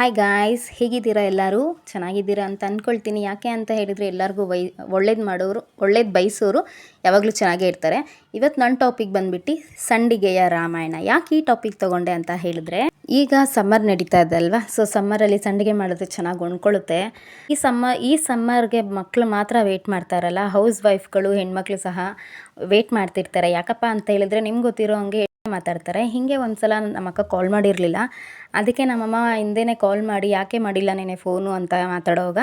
Hi guys ಹೇಗಿದ್ದೀರಾ ಎಲ್ಲರೂ? ಚೆನ್ನಾಗಿದ್ದೀರಾ ಅಂತ ಅಂದ್ಕೊಳ್ತೀನಿ ಯಾಕೆ ಅಂತ ಹೇಳಿದರೆ ಎಲ್ಲರಿಗೂ ವೈ, ಒಳ್ಳೇದು ಮಾಡೋರು, ಒಳ್ಳೇದು ಬಯಸೋರು ಯಾವಾಗಲೂ ಚೆನ್ನಾಗೇ ಇರ್ತಾರೆ. ಇವತ್ತು ನನ್ನ ಟಾಪಿಕ್ ಬಂದ್ಬಿಟ್ಟು ಸಂಡಿಗೆಯ ರಾಮಾಯಣ. ಯಾಕೆ ಈ ಟಾಪಿಕ್ ತೊಗೊಂಡೆ ಅಂತ ಹೇಳಿದ್ರೆ, ಈಗ ಸಮ್ಮರ್ ನಡೀತಾ ಇದೆ ಅಲ್ವಾ? ಸೊ ಸಮ್ಮರಲ್ಲಿ ಸಂಡಿಗೆ ಮಾಡೋದು ಚೆನ್ನಾಗಿ ಉಣ್ಕೊಳ್ಳುತ್ತೆ ಈ ಸಮ್ಮ ಈ ಸಮ್ಮರ್ಗೆ ಮಕ್ಕಳು ಮಾತ್ರ ವೇಟ್ ಮಾಡ್ತಾರಲ್ಲ. ಹೌಸ್ ವೈಫ್ಗಳು ಹೆಣ್ಮಕ್ಳು ಸಹ ವೇಟ್ ಮಾಡ್ತಿರ್ತಾರೆ. ಯಾಕಪ್ಪ ಅಂತ ಹೇಳಿದ್ರೆ ನಿಮ್ಗೆ ಗೊತ್ತಿರೋ ಹಂಗೆ ಮಾತಾಡ್ತಾರೆ. ಹೀಗೆ ನಮ್ಮ ಅಕ್ಕ ಕಾಲ್ ಮಾಡಿರಲಿಲ್ಲ. ಅದಕ್ಕೆ ನಮ್ಮಮ್ಮ ಹಿಂದೆನೇ ಕಾಲ್ ಮಾಡಿ, ಯಾಕೆ ಮಾಡಿಲ್ಲ ನೆನೆ ಫೋನು ಅಂತ ಮಾತಾಡೋವಾಗ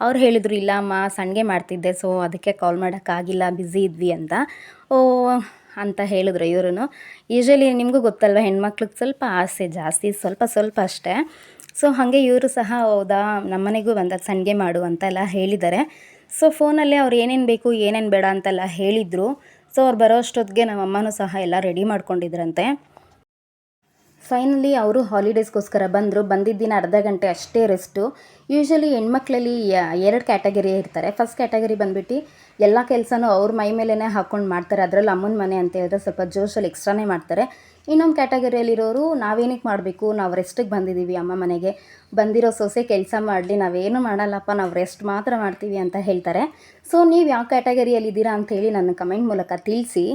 ಅವ್ರು ಹೇಳಿದ್ರು, ಇಲ್ಲ ಅಮ್ಮ ಸಂಡಿಗೆ ಮಾಡ್ತಿದ್ದೆ ಸೊ ಅದಕ್ಕೆ ಕಾಲ್ ಮಾಡೋಕ್ಕಾಗಿಲ್ಲ ಬ್ಯುಸಿ ಇದ್ವಿ ಅಂತ. ಓ, ಅಂತ ಹೇಳಿದ್ರು ಇವರು ಯೂಶ್ವಲಿ ನಿಮಗೂ ಗೊತ್ತಲ್ವ, ಹೆಣ್ಮಕ್ಳಿಗೆ ಸ್ವಲ್ಪ ಆಸೆ ಜಾಸ್ತಿ, ಸ್ವಲ್ಪ ಸ್ವಲ್ಪ ಅಷ್ಟೇ. ಸೊ ಹಾಗೆ ಇವರು ಸಹ, ಹೌದಾ ನಮ್ಮನೆಗೂ ಬಂದ ಸಂಡಿಗೆ ಮಾಡು ಅಂತೆಲ್ಲ ಹೇಳಿದ್ದಾರೆ. ಸೊ ಫೋನಲ್ಲೇ ಅವ್ರು ಏನೇನು ಬೇಕು, ಏನೇನು ಬೇಡ ಅಂತೆಲ್ಲ ಹೇಳಿದರು. ಸೊ ಅವ್ರು ಬರೋ ಅಷ್ಟೊತ್ತಿಗೆ ನಮ್ಮ ಅಮ್ಮನೂ ಸಹ ಎಲ್ಲ ರೆಡಿ ಮಾಡ್ಕೊಂಡಿದ್ರಂತೆ. ಫೈನಲಿ ಅವರು ಹಾಲಿಡೇಸ್ಗೋಸ್ಕರ ಬಂದರು. ಬಂದಿದ್ದ ದಿನ ಅರ್ಧ ಗಂಟೆ ಅಷ್ಟೇ ರೆಸ್ಟು ಯೂಶ್ವಲಿ ಹೆಣ್ಮಕ್ಳಲ್ಲಿ ಎರಡು ಕ್ಯಾಟಗರಿ ಇರ್ತಾರೆ. ಫಸ್ಟ್ ಕ್ಯಾಟಗರಿ ಬಂದ್ಬಿಟ್ಟು ಎಲ್ಲ ಕೆಲಸನೂ ಅವ್ರ ಮೈ ಮೇಲೇ ಹಾಕ್ಕೊಂಡು ಮಾಡ್ತಾರೆ. ಅದರಲ್ಲಿ ಅಮ್ಮನ ಮನೆ ಅಂತ ಹೇಳಿದ್ರೆ ಸ್ವಲ್ಪ ಜೋಶಲ್ಲಿ ಎಕ್ಸ್ಟ್ರಾನೇ ಮಾಡ್ತಾರೆ. ಇನ್ನೊಂದು ಕ್ಯಾಟಗರಿಯಲ್ಲಿರೋರು ನಾವೇನಕ್ಕೆ ಮಾಡಬೇಕು? ನಾವು ರೆಸ್ಟಿಗೆ ಬಂದಿದ್ದೀವಿ ಅಮ್ಮ ಮನೆಗೆ. ಬಂದಿರೋ ಸೊಸೆ ಕೆಲಸ ಮಾಡಲಿ, ನಾವೇನು ಮಾಡಲ್ಲಪ್ಪ, ನಾವು ರೆಸ್ಟ್ ಮಾತ್ರ ಮಾಡ್ತೀವಿ ಅಂತ ಹೇಳ್ತಾರೆ. ಸೊ ನೀವು ಯಾವ ಕ್ಯಾಟಗರಿಯಲ್ಲಿದ್ದೀರಾ ಅಂಥೇಳಿ ನನ್ನ ಕಮೆಂಟ್ ಮೂಲಕ ತಿಳಿಸಿ.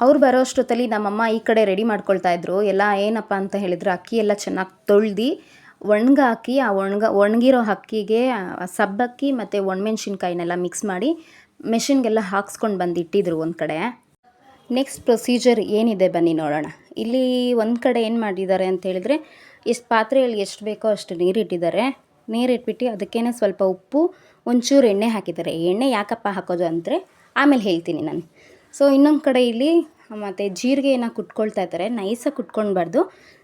ಅವ್ರು ಬರೋ ಅಷ್ಟೊತ್ತಲ್ಲಿ ನಮ್ಮಮ್ಮ ಈ ಕಡೆ ರೆಡಿ ಮಾಡ್ಕೊಳ್ತಾ ಇದ್ರು. ಎಲ್ಲ ಏನಪ್ಪ ಅಂತ ಹೇಳಿದ್ರು, ಅಕ್ಕಿ ಎಲ್ಲ ಚೆನ್ನಾಗಿ ತೊಳ್ದು ಒಣಗಾಕಿ ಆ ಒಣಗ, ಒಣಗಿರೋ ಅಕ್ಕಿಗೆ ಸಬ್ಬಕ್ಕಿ ಮತ್ತು ಒಣಮೆಣ್ಸಿನ್ಕಾಯಿನೆಲ್ಲ ಮಿಕ್ಸ್ ಮಾಡಿ ಮೆಷಿನ್ಗೆಲ್ಲ ಹಾಕ್ಸ್ಕೊಂಡು ಬಂದು ಇಟ್ಟಿದ್ರು ಒಂದು ಕಡೆ. ನೆಕ್ಸ್ಟ್ ಪ್ರೊಸೀಜರ್ ಏನಿದೆ ಬನ್ನಿ ನೋಡೋಣ. ಇಲ್ಲಿ ಒಂದು ಕಡೆ ಏನು ಮಾಡಿದ್ದಾರೆ ಅಂತ ಹೇಳಿದ್ರೆ, ಎಷ್ಟು ಪಾತ್ರೆಯಲ್ಲಿ ಎಷ್ಟು ಬೇಕೋ ಅಷ್ಟು ನೀರು ಇಟ್ಟಿದ್ದಾರೆ. ನೀರು ಅದಕ್ಕೇನೆ ಸ್ವಲ್ಪ ಉಪ್ಪು, ಒಂಚೂರು ಎಣ್ಣೆ ಹಾಕಿದ್ದಾರೆ. ಎಣ್ಣೆ ಯಾಕಪ್ಪ ಹಾಕೋದು ಅಂದರೆ ಆಮೇಲೆ ಹೇಳ್ತೀನಿ ನಾನು. ಸೊ ಇನ್ನೊಂದು ಕಡೆ ಇಲ್ಲಿ ಮತ್ತು ಜೀರಿಗೆಯನ್ನು ಕುಟ್ಕೊಳ್ತಾ ಇದ್ದಾರೆ ನೈಸಾಗಿ ಕುಟ್ಕೊಳ್ಬಾರ್ದು.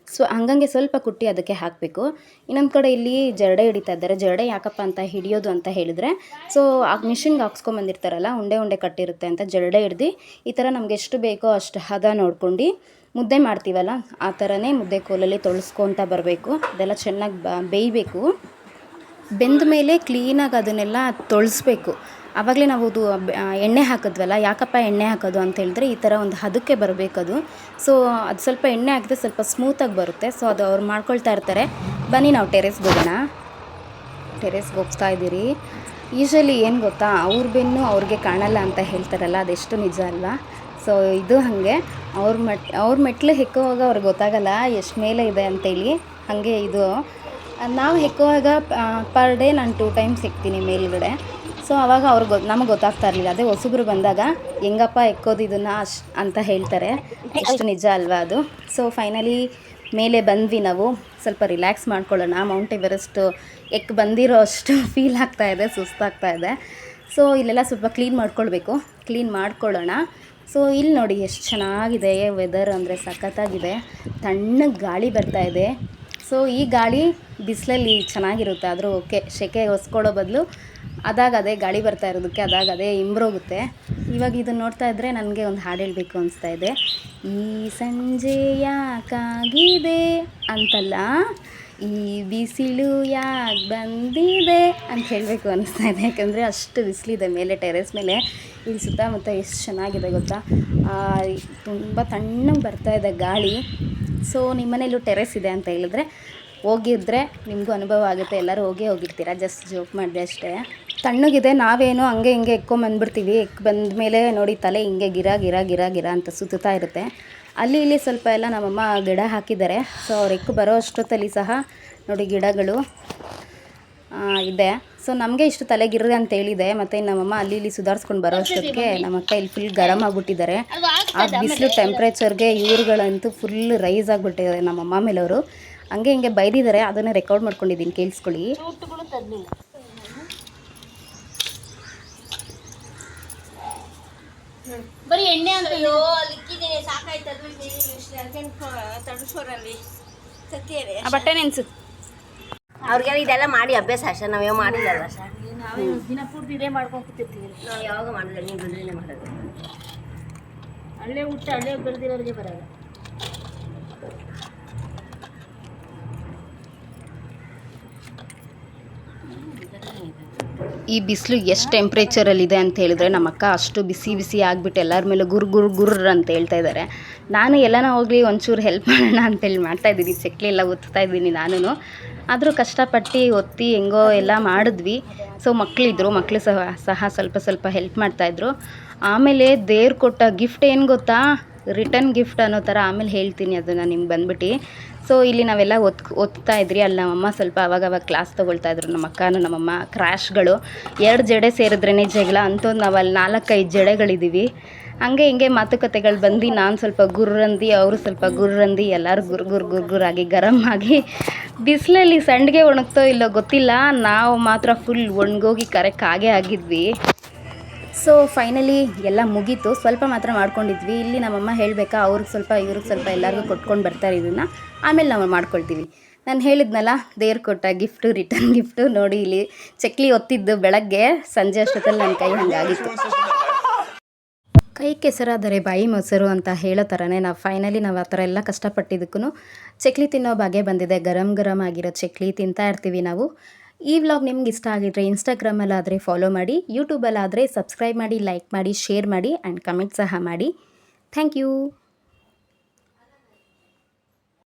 ಸ್ವ ಹಂಗಂಗೆ ಸ್ವಲ್ಪ ಕುಟ್ಟಿ ಅದಕ್ಕೆ ಹಾಕಬೇಕು. ಇನ್ನೊಂದು ಕಡೆ ಇಲ್ಲಿ ಜರಡೆ ಹಿಡಿತಾ ಇದ್ದಾರೆ. ಜರಡೆ ಯಾಕಪ್ಪ ಅಂತ ಹಿಡಿಯೋದು ಅಂತ ಹೇಳಿದರೆ, ಸೊ, ಆ ಮಿಷಿನ್ಗೆ ಹಾಕ್ಸ್ಕೊಂಬಂದಿರ್ತಾರಲ್ಲ, ಉಂಡೆ ಉಂಡೆ ಕಟ್ಟಿರುತ್ತೆ ಅಂತ ಜರಡೆ ಹಿಡ್ದು, ಈ ಥರ ನಮ್ಗೆ ಎಷ್ಟು ಬೇಕೋ ಅಷ್ಟು ಹದ ನೋಡ್ಕೊಂಡು ಮುದ್ದೆ ಮಾಡ್ತೀವಲ್ಲ, ಆ ಥರನೇ ಮುದ್ದೆ ಕೋಲಲ್ಲಿ ತೊಳಸ್ಕೊತ ಬರಬೇಕು. ಅದೆಲ್ಲ ಚೆನ್ನಾಗಿ ಬೇಯಬೇಕು. ಬೆಂದ ಮೇಲೆ ಕ್ಲೀನಾಗಿ ಅದನ್ನೆಲ್ಲ ತೊಳಸ್ಬೇಕು. ಆವಾಗಲೇ ನಾವು ಅದು ಎಣ್ಣೆ ಹಾಕಿದ್ವಲ್ಲ, ಯಾಕಪ್ಪ ಎಣ್ಣೆ ಹಾಕೋದು ಅಂತ ಹೇಳಿದ್ರೆ ಈ ಥರ ಒಂದು ಹದಕ್ಕೆ ಬರಬೇಕದು. ಸೊ ಅದು ಸ್ವಲ್ಪ ಎಣ್ಣೆ ಹಾಕಿದ್ರೆ ಸ್ವಲ್ಪ ಸ್ಮೂತಾಗಿ ಬರುತ್ತೆ. ಸೊ ಅದು ಅವ್ರು ಮಾಡ್ಕೊಳ್ತಾ ಇರ್ತಾರೆ. ಬನ್ನಿ ನಾವು ಟೆರೆಸ್ಗೆ ಹೋಗೋಣ. ಟೆರೆಸ್ಗೆ ಹೋಗ್ತಾ ಇದ್ದೀರಿ. ಯೂಶ್ವಲಿ ಏನು ಗೊತ್ತಾ, ಅವ್ರ ಬೆನ್ನು ಅವ್ರಿಗೆ ಕಾಣಲ್ಲ ಅಂತ ಹೇಳ್ತಾರಲ್ಲ, ಅದೆಷ್ಟು ನಿಜ ಅಲ್ವಾ? ಸೊ ಇದು ಹಾಗೆ. ಅವ್ರ ಮೆಟ್, ಅವ್ರ ಮೆಟ್ಲು ಹೆಕ್ಕುವಾಗ ಅವ್ರಿಗೆ ಗೊತ್ತಾಗಲ್ಲ, ಎಷ್ಟು ಮೇಲೆ ಇದೆ ಅಂತೇಳಿ. ಹಾಗೆ ಇದು. ನಾವು ಹೆಕ್ಕುವಾಗ ಪರ್ ಡೇ ನಾನು ಟೂ ಟೈಮ್ಸ್ ಹೆಕ್ತೀನಿ ಮೇಲ್ಗಡೆ. ಸೊ ಅವಾಗ ಅವ್ರು ಗೊತ್ತು ನಮಗೆ ಗೊತ್ತಾಗ್ತಾ ಇರಲಿಲ್ಲ. ಅದೇ ಹೊಸಬ್ರು ಬಂದಾಗ, ಹೆಂಗಪ್ಪ ಎಕ್ಕೋದು ಇದನ್ನು ಅಶ್, ಅಂತ ಹೇಳ್ತಾರೆ. ಅಷ್ಟು ನಿಜ ಅಲ್ವಾ ಅದು? ಸೊ ಫೈನಲಿ ಮೇಲೆ ಬಂದ್ವಿ ನಾವು. ಸ್ವಲ್ಪ ರಿಲ್ಯಾಕ್ಸ್ ಮಾಡ್ಕೊಳ್ಳೋಣ. ಮೌಂಟ್ ಎವರೆಸ್ಟ್ ಎಕ್ ಬಂದಿರೋ ಅಷ್ಟು ಫೀಲ್ ಆಗ್ತಾ ಇದೆ ಸುಸ್ತಾಗ್ತಾ ಇದೆ. ಸೊ ಇಲ್ಲೆಲ್ಲ ಸ್ವಲ್ಪ ಕ್ಲೀನ್ ಮಾಡ್ಕೊಳ್ಬೇಕು. ಕ್ಲೀನ್ ಮಾಡ್ಕೊಳ್ಳೋಣ. ಸೊ ಇಲ್ಲಿ ನೋಡಿ ಎಷ್ಟು ಚೆನ್ನಾಗಿದೆ ವೆದರ್ ಅಂದರೆ ಸಖತ್ತಾಗಿದೆ. ತಣ್ಣಗೆ ಗಾಳಿ ಬರ್ತಾ ಇದೆ. ಸೊ ಈ ಗಾಳಿ ಬಿಸಿಲಲ್ಲಿ ಚೆನ್ನಾಗಿರುತ್ತೆ. ಆದರೂ ಓಕೆ ಸೆಕೆ ಹೊಸ್ಕೊಳ್ಳೋ ಬದಲು ಅದಾಗ ಅದೇ ಗಾಳಿ ಬರ್ತಾ ಇರೋದಕ್ಕೆ ಅದಾಗ ಅದೇ ಇಂಬ್ರೋಗುತ್ತೆ. ಇವಾಗ ಇದನ್ನು ನೋಡ್ತಾ ಇದ್ದರೆ ನನಗೆ ಒಂದು ಹಾಡು ಹೇಳಬೇಕು ಅನಿಸ್ತಾ ಇದೆ. ಈ ಸಂಜೆ ಯಾಕಾಗಿದೆ ಅಂತಲ್ಲ? ಈ ಬಿಸಿಲು ಯಾಕೆ ಬಂದಿದೆ ಅಂತ ಹೇಳಬೇಕು ಅನಿಸ್ತಾ ಇದೆ. ಯಾಕಂದರೆ ಅಷ್ಟು ಬಿಸಿಲಿದೆ ಮೇಲೆ, ಟೆರೆಸ್ ಮೇಲೆ. ಇಲ್ಲಿ ಸುತ್ತಮುತ್ತ ಎಷ್ಟು ಚೆನ್ನಾಗಿದೆ ಗೊತ್ತಾ? ತುಂಬ ತಣ್ಣಗೆ ಬರ್ತಾ ಇದೆ ಗಾಳಿ. ಸೊ ನಿಮ್ಮ ಮನೇಲೂ ಟೆರೆಸ್ ಇದೆ ಅಂತ ಹೇಳಿದ್ರೆ, ಹೋಗಿದ್ರೆ ನಿಮಗೂ ಅನುಭವ ಆಗುತ್ತೆ, ಎಲ್ಲರೂ ಹೋಗೇ ಹೋಗಿರ್ತೀರ? ಜಸ್ಟ್ ಜೋಕ್ ಮಾಡಿದೆ ಅಷ್ಟೇ. ತಣ್ಣಗಿದೆ, ನಾವೇನು ಹಂಗೆ ಹಿಂಗೆ ಎಕ್ಕೊಂಬಂದ್ಬಿಡ್ತೀವಿ ಎಕ್ ಬಂದ ಮೇಲೆ ನೋಡಿ ತಲೆ ಹಿಂಗೆ ಗಿರ ಗಿರ ಗಿರ ಗಿರ ಅಂತ ಸುತ್ತುತ್ತಾ ಇರುತ್ತೆ. ಅಲ್ಲಿ ಇಲ್ಲಿ ಸ್ವಲ್ಪ ಎಲ್ಲ ನಮ್ಮಮ್ಮ ಗಿಡ ಹಾಕಿದ್ದಾರೆ. ಸೊ ಅವ್ರು ಎಕ್ಕು ಬರೋ ಅಷ್ಟೊತ್ತಲ್ಲಿ ಸಹ ನೋಡಿ ಗಿಡಗಳು. ಇದೆ. ಸೊ ನಮಗೆ ಇಷ್ಟು ತಲೆಗಿರ್ರೆ ಅಂತ ಹೇಳಿದೆ. ಮತ್ತು ನಮ್ಮಮ್ಮ ಅಲ್ಲಿ ಇಲ್ಲಿ ಸುಧಾರಿಸ್ಕೊಂಡು ಬರೋ ಅಷ್ಟೊತ್ತಿಗೆ ನಮ್ಮ ಅಕ್ಕ ಇಲ್ಲಿ ಫುಲ್ ಗರಮ್ ಆಗಿಬಿಟ್ಟಿದ್ದಾರೆ. ಆ ಬಿಸಿಲು ಟೆಂಪ್ರೇಚರ್ಗೆ ಇವ್ರುಗಳಂತೂ ಫುಲ್ ರೈಸ್ ಆಗಿಬಿಟ್ಟಿದ್ದಾರೆ ನಮ್ಮಮ್ಮ ಮೇಲವರು. ಹಂಗೆ ಹಿಂಗೆ ಬೈದಿದ್ದಾರೆ. ಅದನ್ನು ರೆಕಾರ್ಡ್ ಮಾಡ್ಕೊಂಡಿದ್ದೀನಿ. ಕೇಳಿಸ್ಕೊಳ್ಳಿ. ಬರೀ ಎಣ್ಣೆ ಅಂತ ಸಾಕಾಯ್ತು. ಬಟ್ಟೆ ನೆನ್ಸು. ಅವ್ರಿಗೆಲ್ಲ ಇದೆಲ್ಲ ಮಾಡಿ ಅಭ್ಯಾಸ ಅಷ್ಟೇ ನಾವ್ ಮಾಡಿಲ್ಲಲ್ಲ ಸರ್ ದಿನ ಪೂರ್ತಿ ಇದೇ ಮಾಡ್ಕೊಂಡು ಕೂತಿರ್ತೀವಿ ನಾವು ಯಾವಾಗ ಮಾಡಿಲ್ಲ ನೀವು ಮಾಡೋದು. ಅಲ್ಲೇ ಹುಟ್ಟು ಅಲ್ಲೇ ಬೆಳೆದಿರೋರಿಗೆ ಬರಲ್ಲ ಈ ಬಿಸಿಲು ಎಷ್ಟು ಟೆಂಪ್ರೇಚರಲ್ಲಿದೆ ಅಂತ ಹೇಳಿದ್ರೆ ನಮ್ಮ ಅಕ್ಕ ಅಷ್ಟು ಬಿಸಿ ಬಿಸಿ ಆಗಿಬಿಟ್ಟು ಎಲ್ಲರ ಮೇಲೆ ಗುರ್ ಗುರ್ ಗುರ್ ಅಂತ ಹೇಳ್ತಾ ಇದ್ದಾರೆ. ನಾನು ಎಲ್ಲನ ಹೋಗಲಿ ಒಂಚೂರು ಹೆಲ್ಪ್ ಮಾಡೋಣ ಅಂತೇಳಿ ಮಾಡ್ತಾ ಇದ್ದೀನಿ. ಚಕ್ಲಿ ಎಲ್ಲ ಒತ್ತಾ ಇದ್ದೀನಿ ನಾನು ಆದರೂ ಕಷ್ಟಪಟ್ಟು ಒತ್ತಿ ಹೆಂಗೋ ಎಲ್ಲ ಮಾಡಿದ್ವಿ. ಸೊ ಮಕ್ಕಳಿದ್ರು ಮಕ್ಕಳು ಸಹ ಸಹ ಸ್ವಲ್ಪ ಸ್ವಲ್ಪ ಹೆಲ್ಪ್ ಮಾಡ್ತಾಯಿದ್ರು. ಆಮೇಲೆ ದೇವ್ರು ಕೊಟ್ಟ ಗಿಫ್ಟ್ ಏನು ಗೊತ್ತಾ? ರಿಟರ್ನ್ ಗಿಫ್ಟ್ ಅನ್ನೋ ಥರ ಆಮೇಲೆ ಹೇಳ್ತೀನಿ ಅದನ್ನು ನಿಮ್ಗೆ ಬಂದ್ಬಿಟ್ಟು. ಸೊ ಇಲ್ಲಿ ನಾವೆಲ್ಲ ಒತ್ ಒತ್ತಾ ಇದ್ರಿ ಅಲ್ಲಿ ನಮ್ಮಮ್ಮ ಸ್ವಲ್ಪ ಅವಾಗವಾಗ ಕ್ಲಾಸ್ ತೊಗೊಳ್ತಾ ಇದ್ರು ನಮ್ಮ ಅಕ್ಕನೂ ನಮ್ಮಮ್ಮ ಕ್ರ್ಯಾಶ್ಗಳು ಎರಡು ಜಡೆ ಸೇರಿದ್ರೇ ಜಗಳ. ಅಂತೂ ನಾವು ಅಲ್ಲಿ ನಾಲ್ಕೈದು ಜಡೆಗಳಿದ್ದೀವಿ ಹಂಗೆ ಹಿಂಗೆ ಮಾತುಕತೆಗಳು ಬಂದು ನಾನು ಸ್ವಲ್ಪ ಗುರ್ರಂದಿ, ಅವರು ಸ್ವಲ್ಪ ಗುರ್ರಂದಿ, ಎಲ್ಲರೂ ಗುರ್ ಗುರ್ ಗುರ್ ಗುರಾಗಿ ಗರಮ್ ಆಗಿ ಬಿಸಿಲಲ್ಲಿ ಸಂಡಿಗೆ ಒಣಗ್ತೋ ಇಲ್ಲೋ ಗೊತ್ತಿಲ್ಲ, ನಾವು ಮಾತ್ರ ಫುಲ್ ಒಣಗೋಗಿ ಕರೆಕ್ಟ್ ಆಗೇ ಆಗಿದ್ವಿ. ಸೊ ಫೈನಲಿ ಎಲ್ಲ ಮುಗೀತು. ಸ್ವಲ್ಪ ಮಾತ್ರ ಮಾಡ್ಕೊಂಡಿದ್ವಿ. ಇಲ್ಲಿ ನಮ್ಮಮ್ಮ ಹೇಳಬೇಕಾ, ಅವ್ರಿಗೆ ಸ್ವಲ್ಪ ಇವ್ರಿಗೆ ಸ್ವಲ್ಪ ಎಲ್ಲರಿಗೂ ಕೊಟ್ಕೊಂಡು ಬರ್ತಾರೆ ಇದನ್ನು ಆಮೇಲೆ ನಾವು ಮಾಡ್ಕೊಳ್ತೀವಿ. ನಾನು ಹೇಳಿದ್ನಲ್ಲ, ದೇವ್ರು ಕೊಟ್ಟ ಗಿಫ್ಟು ರಿಟರ್ನ್ ಗಿಫ್ಟು ನೋಡಿ ಇಲ್ಲಿ, ಚಕ್ಲಿ ಒತ್ತಿದ್ದು ಬೆಳಗ್ಗೆ, ಸಂಜೆ ಅಷ್ಟೊತ್ತಲ್ಲಿ ನನ್ನ ಕೈ ಹಂಗಾಗಿತ್ತು. ಕೈ ಕೆಸರಾದರೆ ಬಾಯಿ ಮೊಸರು ಅಂತ ಹೇಳೋ ಥರನೇ ನಾವು ಫೈನಲಿ ನಾವು ಆ ಥರ ಎಲ್ಲ ಕಷ್ಟಪಟ್ಟಿದ್ದಕ್ಕೂ ಚಕ್ಲಿ ತಿನ್ನೋ ಬಗೆ ಬಂದಿದೆ. ಗರಂ ಗರಂ ಆಗಿರೋ ಚಕ್ಲಿ ತಿಂತಾ ಇರ್ತೀವಿ ನಾವು. ಈ ವ್ಲಾಗ್ ನಿಮ್ಗೆ ಇಷ್ಟ ಆಗಿದ್ರೆ ಇನ್ಸ್ಟಾಗ್ರಾಮಲ್ಲಾದರೆ ಫಾಲೋ ಮಾಡಿ ಯೂಟ್ಯೂಬಲ್ಲಾದರೆ ಸಬ್ಸ್ಕ್ರೈಬ್ ಮಾಡಿ ಲೈಕ್ ಮಾಡಿ ಶೇರ್ ಮಾಡಿ ಆ್ಯಂಡ್ ಕಮೆಂಟ್ ಸಹ ಮಾಡಿ. Thank you